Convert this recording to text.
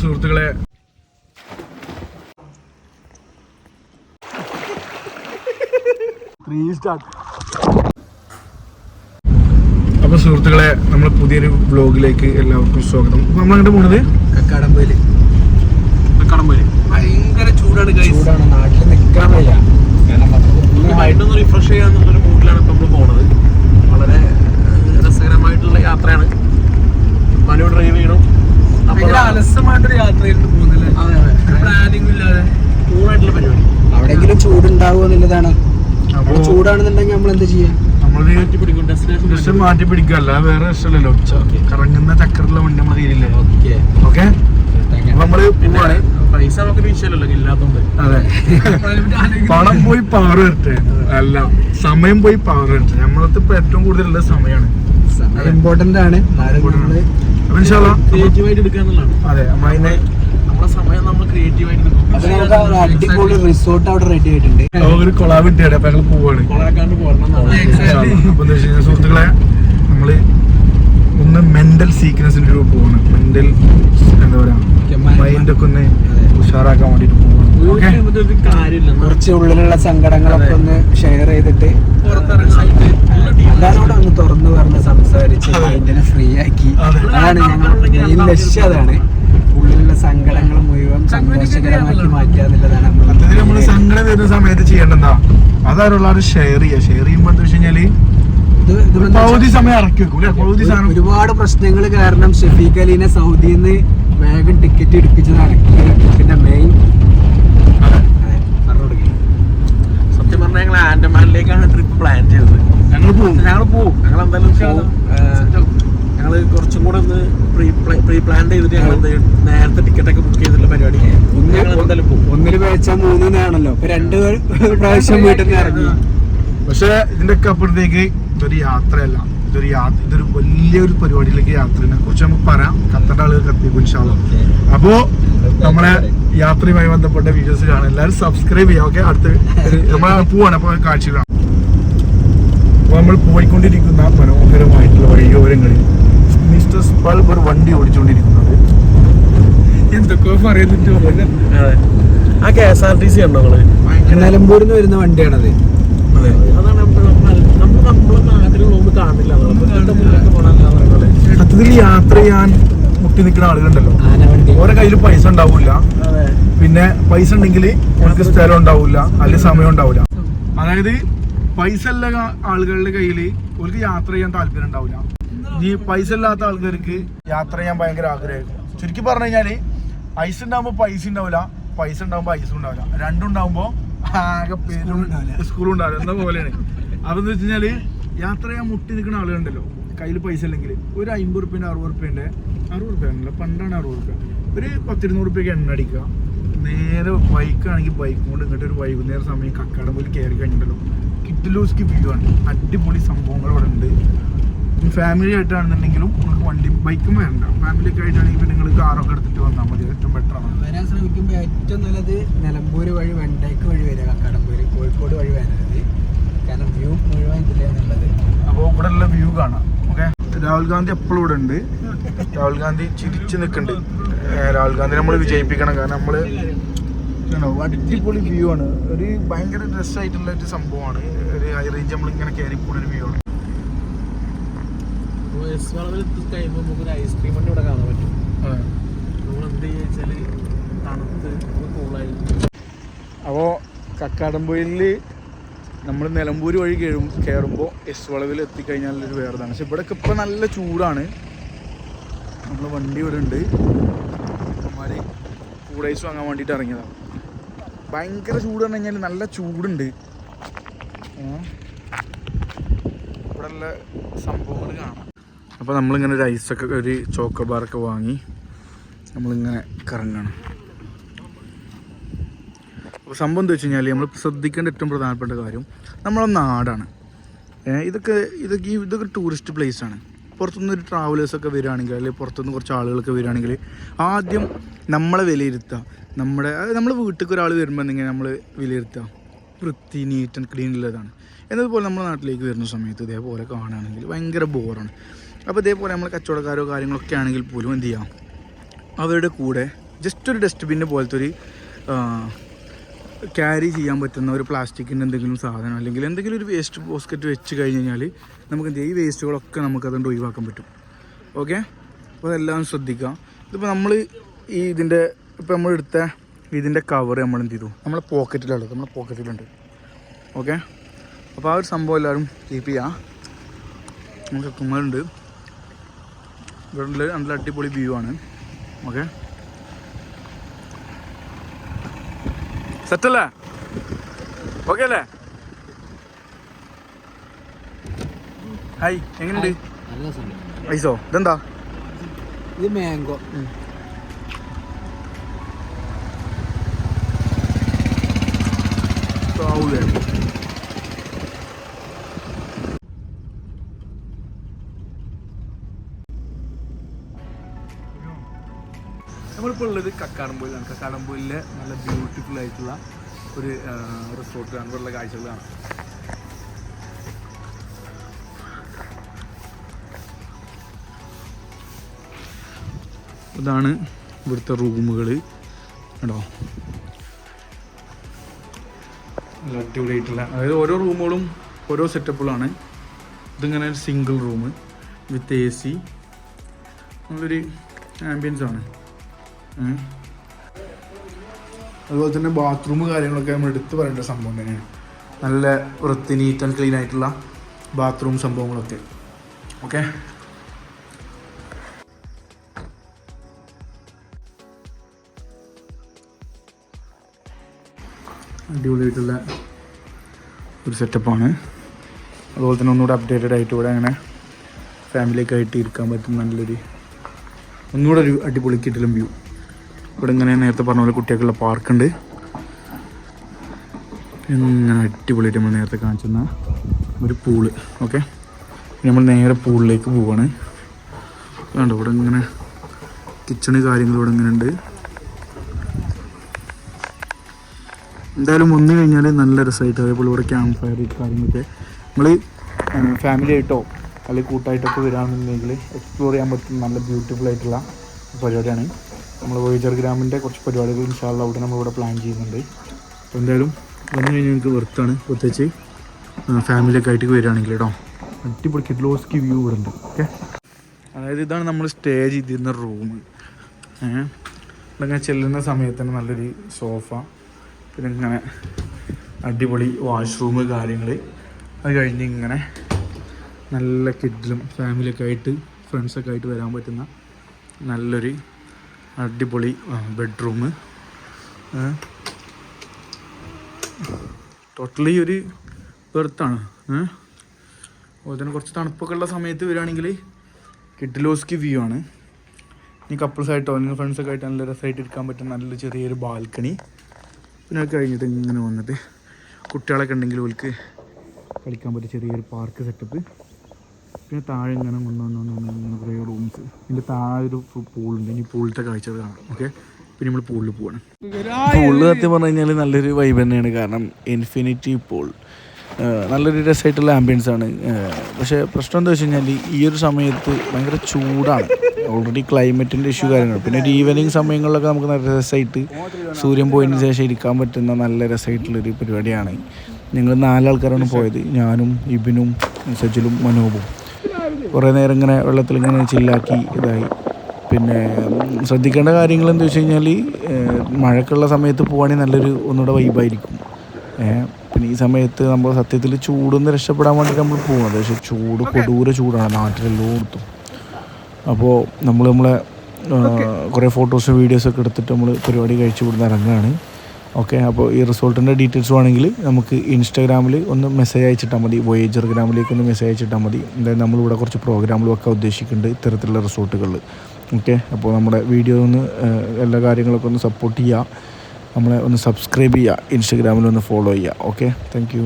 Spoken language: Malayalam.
സുഹൃത്തുക്കളെ. അപ്പൊ സുഹൃത്തുക്കളെ നമ്മൾ പുതിയൊരു വ്ലോഗിലേക്ക് എല്ലാവർക്കും സ്വാഗതം. നമ്മൾ നമ്മളങ്ങോട്ട് പോണത്? കക്കാടംപോയിൽ. കക്കാടംപോയിൽ. ഭയങ്കര ചൂടാണ് ചൂടാണെന്നുണ്ടെങ്കിൽ നമ്മൾ എന്ത് ചെയ്യാം? ഡെസ്റ്റിനേഷൻ മാറ്റി പിടിക്കല്ല വേറെ ഇഷ്ടമല്ലല്ലോ കറങ്ങുന്ന ചക്കറിലുള്ള വണ്ടി നമ്മൾ തീരില്ലേ ഓക്കെ ഓക്കെ നമ്മൾ പോവാണ്. പൈസ നമുക്ക് അതെ. പണം പോയി പവർ വരട്ടെ. അല്ല സമയം പോയി പവർ വരട്ടെ. നമ്മളത് ഇപ്പൊ ഏറ്റവും കൂടുതലുള്ള സമയമാണ്. ഇമ്പോർട്ടന്റ് ആണ്. അതെ നമ്മളതിനെ അടിപൊളി റിസോർട്ട് അവിടെ റെഡി ആയിട്ടുണ്ട്. ഒരു കൊളാബ് കിട്ടിയാണ് അപ്പൊ ഞങ്ങൾ പോവാണ്. സുഹൃത്തുക്കളെ നമ്മൾ ഒന്ന് മെന്റൽ സീക്വൻസിന്റെ ഒരു പോവാണ്. മെന്റൽ എന്താ പറയാ മൈൻഡ് ഒക്കെ ഒന്ന് ഉഷാറാക്കാൻ വേണ്ടിട്ട് കുറച്ച് ഉള്ളിലുള്ള സങ്കടങ്ങളൊക്കെ ഒന്ന് ഷെയർ ചെയ്തിട്ട് എല്ലാരോടും ഒന്ന് തുറന്നു പറഞ്ഞ് സംസാരിച്ച് മൈൻഡിനെ ഫ്രീ ആക്കി. അതാണ് ഞങ്ങൾ മെയിൻ ലക്ഷ്യം അതാണ്. ഉള്ളിലുള്ള സങ്കടങ്ങൾ മുഴുവൻ സന്തോഷകരമാക്കി മാറ്റുക എന്നുള്ളതാണ് നമ്മൾ സങ്കടം വരുന്ന സമയത്ത് ചെയ്യേണ്ടതാ. അതാരുള്ള ഷെയർ ചെയ്യുക. ഷെയർ ചെയ്യുമ്പോ എന്താ വെച്ച് കഴിഞ്ഞാൽ ഒരുപാട് പ്രശ്നങ്ങൾ കാരണം ഷെഫീഖ് അലീനെ സൗദിയിൽ നിന്ന് വേഗം ടിക്കറ്റ് എടുപ്പിച്ചതാണ്. പിന്നെ മെയിൻ സത്യം പറഞ്ഞാൽ ഞങ്ങൾ ആൻഡമാനിലേക്കാണ് ട്രിപ്പ് പ്ലാൻ ചെയ്തത്. ഞങ്ങൾ പോകും ഞങ്ങൾ പോവും. ഞങ്ങൾ എന്തായാലും ഞങ്ങൾ കുറച്ചും കൂടെ ഒന്ന് പ്രീ പ്രീ പ്ലാൻ ചെയ്തിട്ട് ഞങ്ങൾ? നേരത്തെ ടിക്കറ്റ് ഒക്കെ ബുക്ക് ചെയ്തിട്ടുള്ള പരിപാടി. ഞങ്ങൾ എന്തായാലും പോകും ഒന്നിൽ വേച്ചാൽ മൂന്നിനാണല്ലോ ഇപ്പൊ രണ്ട് പ്രാവശ്യം വീട്ടിൽ നിന്ന് ഇറങ്ങി. പക്ഷെ ഇതിന്റെ ഒക്കെ അപ്പുറത്തേക്ക് ഇതൊരു യാത്രയല്ല. ഇതൊരു യാത്ര ഇതൊരു വലിയൊരു പരിപാടിയിലേക്ക് യാത്രയെ കുറിച്ച് നമുക്ക് പറയാം. ഖത്തറിന്റെ ആളുകൾ എത്തിക്കും ഇൻഷാല്ല അപ്പോ നമ്മളെ യാത്രയുമായി ബന്ധപ്പെട്ട വീഡിയോസ് കാണാം. എല്ലാവരും സബ്സ്ക്രൈബ് ചെയ്യാം. ഓക്കെ? അടുത്ത് നമ്മൾ പോവാണ്. അപ്പൊ കാഴ്ച കാണാം. അപ്പൊ നമ്മൾ പോയിക്കൊണ്ടിരിക്കുന്ന മനോഹരമായിട്ടുള്ള വഴിയോരങ്ങളിൽ മിസ്റ്റർ സ്പൾബ് ഒരു വണ്ടി ഓടിച്ചുകൊണ്ടിരിക്കുന്നത് എന്തൊക്കെ പറയുന്നുണ്ട് അതെ. ആ K S R T C ഉണ്ടോ നിങ്ങൾ? നിലമ്പൂരിൽ നിന്ന് വരുന്ന വണ്ടിയാണത്. അതെ. അതാണ് നമ്മളെ കാണില്ല സത്യത്തിൽ യാത്ര ചെയ്യാൻ മുട്ടി നിൽക്കുന്ന ആളുകളുണ്ടല്ലോ. ഓരോ കയ്യിൽ പൈസ ഉണ്ടാവില്ല അതെ. പിന്നെ പൈസ ഉണ്ടെങ്കിൽ അവർക്ക് സ്ഥലം ഉണ്ടാവില്ല അല്ലെങ്കിൽ സമയം ഉണ്ടാവില്ല അതായത് പൈസ ഉള്ള ആളുകളുടെ കയ്യിൽ അവർക്ക് യാത്ര ചെയ്യാൻ താല്പര്യം ഉണ്ടാവില്ല ഈ പൈസ ഇല്ലാത്ത ആൾക്കാർക്ക് യാത്ര ചെയ്യാൻ ഭയങ്കര ആഗ്രഹമായിരിക്കും ചുരുക്കി പറഞ്ഞു കഴിഞ്ഞാൽ ഐസ് ഉണ്ടാകുമ്പോൾ പൈസ ഉണ്ടാവില്ല പൈസ ഉണ്ടാകുമ്പോൾ ഐസും ഉണ്ടാവില്ല രണ്ടും ഉണ്ടാകുമ്പോൾ ആകെ പേരും സ്കൂളും ഉണ്ടാവില്ല. എന്ന പോലെയാണ്. അതെന്ന് എന്ന് വെച്ച് കഴിഞ്ഞാൽ യാത്ര ചെയ്യാൻ മുട്ടി നിൽക്കുന്ന ആളുകളുണ്ടല്ലോ. കയ്യിൽ പൈസ ഇല്ലെങ്കിൽ ഒരു അമ്പത് റുപ്യന്റെ അറുപത് റുപ്യന്റെ അറുപത് റുപ്യ ആണല്ലോ. പണ്ടാണ് അറുപത് റുപ്യ. ഒരു പത്തിരുന്നൂറ് റുപ്യക്ക് എണ്ണ അടിക്കുക. നേരെ ബൈക്കാണെങ്കിൽ ബൈക്ക് കൊണ്ട് ഇങ്ങോട്ട് ഒരു വൈകുന്നേരം സമയം കക്കാടം പോയി കയറി കഴിഞ്ഞിട്ടുണ്ടല്ലോ കിട്ടിലൂസ്ക്ക് വ്യൂ ആണ്. അടിപൊളി സംഭവങ്ങൾ അവിടെ ഉണ്ട്. ഫാമിലി ആയിട്ടാണെന്നുണ്ടെങ്കിലും നിങ്ങൾക്ക് വണ്ടി ബൈക്കും വേണ്ട. ഫാമിലി ഒക്കെ ആയിട്ടാണെങ്കിൽ പിന്നെ നിങ്ങൾ കാറൊക്കെ എടുത്തിട്ട് വന്നാൽ മതി. ഏറ്റവും ബെറ്റർ ആണ്. വരാൻ ശ്രമിക്കുമ്പോൾ ഏറ്റവും നല്ലത് നിലമ്പൂർ വഴി വെണ്ടയ്ക്ക് വഴി വരിക കക്കാടംപൂര് കോഴിക്കോട് വഴി വരരുത്. കാരണം വ്യൂ മുഴുവൻ ഇതിലാണുള്ളത് അപ്പോൾ ഇവിടെ ഉള്ള വ്യൂ കാണാം. ഓക്കെ? രാഹുൽ ഗാന്ധി എപ്പോഴും ഇവിടെ ഉണ്ട്. രാഹുൽ ഗാന്ധി ചിരിച്ചു നിൽക്കുന്നുണ്ട്. രാഹുൽ ഗാന്ധി നമ്മൾ വിജയിപ്പിക്കണം. കാരണം നമ്മൾ അടിപൊളി വ്യൂ ആണ്. ഒരു ഭയങ്കര രസമായിട്ടുള്ള ഒരു സംഭവമാണ്. ഒരു ഹൈ റേഞ്ച് നമ്മൾ ഇങ്ങനെ കയറി പോകുന്ന ഒരു വ്യൂ ആണ് എസ് കക്കാടംപൊയിലിൽ കഴിയുമ്പോൾ ഐസ്ക്രീം വണ്ടി ഇവിടെ കാണാൻ പറ്റും. നമ്മൾ എന്ത് തണുത്ത് കൂളായി അപ്പോൾ കക്കാടംപൊയിലിൽ നമ്മൾ നിലമ്പൂർ വഴി കയറും കയറുമ്പോൾ എസ് വളവിൽ എത്തിക്കഴിഞ്ഞാൽ ഒരു വേറെതാണ്. പക്ഷെ ഇവിടെയൊക്കെ ഇപ്പം നല്ല ചൂടാണ്. നമ്മൾ വണ്ടി ഇവിടെ ഉണ്ട്. അമ്മമാർ കൂടൈസ് വാങ്ങാൻ വേണ്ടിയിട്ട് ഇറങ്ങിയതാണ് ഭയങ്കര ചൂട് പറഞ്ഞു കഴിഞ്ഞാൽ നല്ല ചൂടുണ്ട്? ഇവിടെ ഉള്ള സംഭവങ്ങൾ കാണാം. അപ്പോൾ നമ്മളിങ്ങനെ ഒരു ഐസൊക്കെ ഒരു ചോക്കോബാറൊക്കെ വാങ്ങി നമ്മളിങ്ങനെ കറങ്ങണം. സംഭവം എന്ന് വെച്ച് കഴിഞ്ഞാൽ നമ്മൾ ശ്രദ്ധിക്കേണ്ട ഏറ്റവും പ്രധാനപ്പെട്ട കാര്യം നമ്മളെ നാടാണ്. ഇതൊക്കെ ഇതൊക്കെ ഇതൊക്കെ ടൂറിസ്റ്റ് പ്ലേസ് ആണ്. പുറത്തുനിന്ന് ഒരു ട്രാവലേഴ്സൊക്കെ വരികയാണെങ്കിൽ അല്ലെങ്കിൽ പുറത്തുനിന്ന് കുറച്ച് ആളുകളൊക്കെ വരികയാണെങ്കിൽ ആദ്യം നമ്മളെ വിലയിരുത്തുക. നമ്മുടെ അതായത് നമ്മൾ വീട്ടിലേക്ക് ഒരാൾ വരുമ്പോൾ എന്തെങ്കിലും നമ്മൾ വിലയിരുത്തുക. വൃത്തി നീറ്റ് ആൻഡ് ക്ലീൻ ഉള്ളതാണ്. എന്നതുപോലെ നമ്മുടെ നാട്ടിലേക്ക് വരുന്ന സമയത്ത് ഇതേപോലെ കാണുകയാണെങ്കിൽ ഭയങ്കര ബോറാണ് അപ്പോൾ ഇതേപോലെ നമ്മൾ കച്ചവടക്കാരോ കാര്യങ്ങളൊക്കെ ആണെങ്കിൽ പോലും എന്ത് ചെയ്യാം? അവരുടെ കൂടെ ജസ്റ്റ് ഒരു ഡസ്റ്റ്ബിന്റെ പോലത്തെ ഒരു ക്യാരി ചെയ്യാൻ പറ്റുന്ന ഒരു പ്ലാസ്റ്റിക്കിന്റെ എന്തെങ്കിലും സാധനം അല്ലെങ്കിൽ എന്തെങ്കിലും ഒരു വേസ്റ്റ് ബോസ്ക്കറ്റ് വെച്ച് കഴിഞ്ഞ് കഴിഞ്ഞാൽ നമുക്ക് ഈ വേസ്റ്റുകളൊക്കെ നമുക്ക് അതുകൊണ്ട് ഒഴിവാക്കാൻ പറ്റും. ഓക്കെ അപ്പോൾ അതെല്ലാം ശ്രദ്ധിക്കുക. ഇതിപ്പോൾ നമ്മൾ ഈ ഇതിന്റെ ഇപ്പോൾ നമ്മൾ എടുത്ത ഇതിന്റെ കവർ നമ്മൾ എന്ത് ചെയ്തു? നമ്മളെ പോക്കറ്റിലുള്ളത് നമ്മളെ പോക്കറ്റിലുണ്ട് ഓക്കെ അപ്പോൾ ആ ഒരു സംഭവം എല്ലാവരും കീപ്പ് ചെയ്യുക നമുക്ക് കുമ്മലുണ്ട് ഇവിടെ നല്ല അടിപൊളി വ്യൂ ആണ്. ഓക്കെ സെറ്റല്ലേ? ഓക്കെ അല്ലേ ഹായ് എങ്ങനെയുണ്ട് ഐസോ ഇതെന്താ? ഇത് മാംഗോ നമ്മളിപ്പോൾ ഉള്ളത് കക്കാടംപോയിലാണ് കക്കാടംപോയിലെ നല്ല ബ്യൂട്ടിഫുൾ ആയിട്ടുള്ള ഒരു റിസോർട്ടാണ് ഇവിടെയുള്ള കാഴ്ചകളാണ്. ഇതാണ് ഇവിടുത്തെ റൂമുകൾ കേട്ടോ നല്ല അടിപൊളിയായിട്ടുള്ള അതായത് ഓരോ റൂമുകളും ഓരോ സെറ്റപ്പുകളാണ്. ഇതിങ്ങനെ ഒരു single room with A C നല്ലൊരു ആംബിയൻസ് ആണ്. അതുപോലെ തന്നെ ബാത്റൂം കാര്യങ്ങളൊക്കെ നമ്മൾ എടുത്തു പറയേണ്ട സംഭവം തന്നെയാണ്. നല്ല വൃത്തി നീറ്റ് ആൻഡ് ക്ലീൻ ആയിട്ടുള്ള ബാത്റൂം സംഭവങ്ങളൊക്കെ. ഓക്കെ അടിപൊളിയായിട്ടുള്ള ഒരു സെറ്റപ്പാണ് അതുപോലെ തന്നെ ഒന്നുകൂടെ അപ്ഡേറ്റഡ് ആയിട്ട് ഇവിടെ അങ്ങനെ ഫാമിലിയൊക്കെ ആയിട്ട് ഇരിക്കാൻ പറ്റും നല്ലൊരു ഒന്നുകൂടെ ഒരു അടിപൊളി കിട്ടിലും വ്യൂ ഇവിടെ ഇങ്ങനെ നേരത്തെ പറഞ്ഞ പോലെ കുട്ടികൾക്കുള്ള പാർക്കുണ്ട്. ഇങ്ങനെ അടിപൊളിയായിട്ട് നമ്മൾ നേരത്തെ കാണിച്ചുന്ന ഒരു പൂൾ. ഓക്കെ നമ്മൾ നേരെ പൂളിലേക്ക് പോവാണ്. വേണ്ട ഇവിടെ ഇങ്ങനെ കിച്ചണ് കാര്യങ്ങൾ ഇവിടെ ഇങ്ങനെ ഉണ്ട്. എന്തായാലും വന്നു കഴിഞ്ഞാൽ നല്ല രസമായിട്ട് അതേപോലെ ഇവിടെ ക്യാമ്പ് ഫയർ കാര്യങ്ങളൊക്കെ നമ്മൾ ഫാമിലി ആയിട്ടോ അല്ലെങ്കിൽ കൂട്ടായിട്ടൊക്കെ വരാമെന്നുണ്ടെങ്കിൽ എക്സ്പ്ലോർ ചെയ്യാൻ പറ്റുന്ന നല്ല ബ്യൂട്ടിഫുൾ ആയിട്ടുള്ള പരിപാടിയാണ്. നമ്മൾ വോയിജർ ഗ്രാമിന്റെ കുറച്ച് പരിപാടികൾ ഇൻഷാല്ല അവിടെ നമ്മളിവിടെ പ്ലാൻ ചെയ്യുന്നുണ്ട്. അപ്പോൾ എന്തായാലും വന്നു കഴിഞ്ഞാൽ നിങ്ങൾക്ക് വെറുത്താണ്. പ്രത്യേകിച്ച് ഫാമിലിയൊക്കെ ആയിട്ട് വരികയാണെങ്കിൽ കേട്ടോ അടിപൊളി കിഡ്ലോസ്കി വ്യൂ ഇവിടെ ഉണ്ട് ഓക്കെ അതായത് ഇതാണ് നമ്മൾ സ്റ്റേ ചെയ്തിരുന്ന റൂം ഇങ്ങനെ ചെല്ലുന്ന സമയത്ത് തന്നെ നല്ലൊരു സോഫ പിന്നെ ഇങ്ങനെ അടിപൊളി വാഷ്റൂം കാര്യങ്ങൾ അത് കഴിഞ്ഞ് ഇങ്ങനെ നല്ല കിഡിലും ഫാമിലിയൊക്കെ ആയിട്ട് ഫ്രണ്ട്സൊക്കെ ആയിട്ട് വരാൻ പറ്റുന്ന നല്ലൊരു അടിപൊളി ബെഡ്റൂം ടോട്ടലി ഒരു ബെർത്താണ് അതുപോലെ തന്നെ കുറച്ച് തണുപ്പൊക്കെ ഉള്ള സമയത്ത് വരികയാണെങ്കിൽ കിഡിലോസ്കി വ്യൂ ആണ്. ഇനി കപ്പിൾസ് ആയിട്ടോ അല്ലെങ്കിൽ ഫ്രണ്ട്സൊക്കെ ആയിട്ട് നല്ല രസമായിട്ട് ഇരിക്കാൻ പറ്റുന്ന നല്ല ചെറിയൊരു ബാൽക്കണി പിന്നെ കഴിഞ്ഞിട്ട് ഇങ്ങനെ വന്നിട്ട് കുട്ടികളൊക്കെ ഉണ്ടെങ്കിൽ ഓൽക്ക് കളിക്കാൻ പറ്റിയ ചെറിയൊരു പാർക്ക് സെറ്റപ്പ് പിന്നെ താഴെ ഇങ്ങനെ വന്ന് വന്ന് ഇങ്ങനെ കുറേ റൂംസ് ഇതിന്റെ താഴെ ഒരു പൂളുണ്ട് ഇനി പൂളിലത്തെ കാഴ്ചകൾ കാണാം. ഓക്കെ പിന്നെ നമ്മൾ പൂളിൽ പോവാണ്. പൂളിൽ സത്യം പറഞ്ഞു കഴിഞ്ഞാൽ നല്ലൊരു വൈബ് തന്നെയാണ്. കാരണം ഇൻഫിനിറ്റി പൂൾ നല്ലൊരു രസമായിട്ടുള്ള ആംബിയൻസ് ആണ്. പക്ഷേ പ്രശ്നം എന്താ വെച്ച് കഴിഞ്ഞാൽ ഈ ഒരു സമയത്ത് ഭയങ്കര ചൂടാണ്. ഓൾറെഡി ക്ലൈമറ്റിന്റെ ഇഷ്യൂ കാര്യങ്ങൾ പിന്നെ ഒരു ഈവനിങ് സമയങ്ങളിലൊക്കെ നമുക്ക് നല്ല രസമായിട്ട് സൂര്യൻ പോയതിന് ശേഷം ഇരിക്കാൻ പറ്റുന്ന നല്ല രസമായിട്ടുള്ളൊരു പരിപാടിയാണ്. ഞങ്ങൾ നാലാൾക്കാരാണ് പോയത്. ഞാനും ഇബിനും സജിലും മനോബും കുറേ നേരം ഇങ്ങനെ വെള്ളത്തിൽ ഇങ്ങനെ ചില്ലാക്കി ഇതായി. പിന്നെ ശ്രദ്ധിക്കേണ്ട കാര്യങ്ങൾ എന്താ വെച്ച് കഴിഞ്ഞാൽ മഴക്കുള്ള സമയത്ത് പോവുകയാണെങ്കിൽ നല്ലൊരു ഒന്നുകൂടെ വൈബായിരിക്കും പിന്നെ ഈ സമയത്ത് നമ്മൾ സത്യത്തിൽ ചൂടൊന്ന് രക്ഷപ്പെടാൻ വേണ്ടിയിട്ട് നമ്മൾ പോകുന്നത് പക്ഷെ ചൂട് കൊടൂര ചൂടാണ് നാട്ടിലെല്ലോടത്തും. അപ്പോൾ നമ്മൾ നമ്മളെ കുറേ ഫോട്ടോസും വീഡിയോസൊക്കെ എടുത്തിട്ട് നമ്മൾ പരിപാടി കഴിച്ചു കൊടുത്ത് ഇറങ്ങുകയാണ് ഓക്കെ അപ്പോൾ ഈ റിസോർട്ടിന്റെ ഡീറ്റെയിൽസ് വേണമെങ്കിൽ നമുക്ക് ഇൻസ്റ്റാഗ്രാമിൽ ഒന്ന് മെസ്സേജ് അയച്ചിട്ടാൽ മതി വോയേജർ ഗ്രാമിലേക്ക് ഒന്ന് മെസ്സേജ് അയച്ചിട്ടാൽ മതി. എന്തായാലും നമ്മളിവിടെ കുറച്ച് പ്രോഗ്രാമുകൾ വെക്കാൻ ഉദ്ദേശിക്കുന്നുണ്ട് ഇത്തരത്തിലുള്ള റിസോർട്ടുകളിൽ. ഓക്കെ അപ്പോൾ നമ്മുടെ വീഡിയോ ഒന്ന് എല്ലാ കാര്യങ്ങളൊക്കെ ഒന്ന് സപ്പോർട്ട് ചെയ്യുക. നമ്മളെ ഒന്ന് സബ്സ്ക്രൈബ് ചെയ്യുക ഇൻസ്റ്റാഗ്രാമിൽ ഒന്ന് ഫോളോ ചെയ്യുക. Okay thank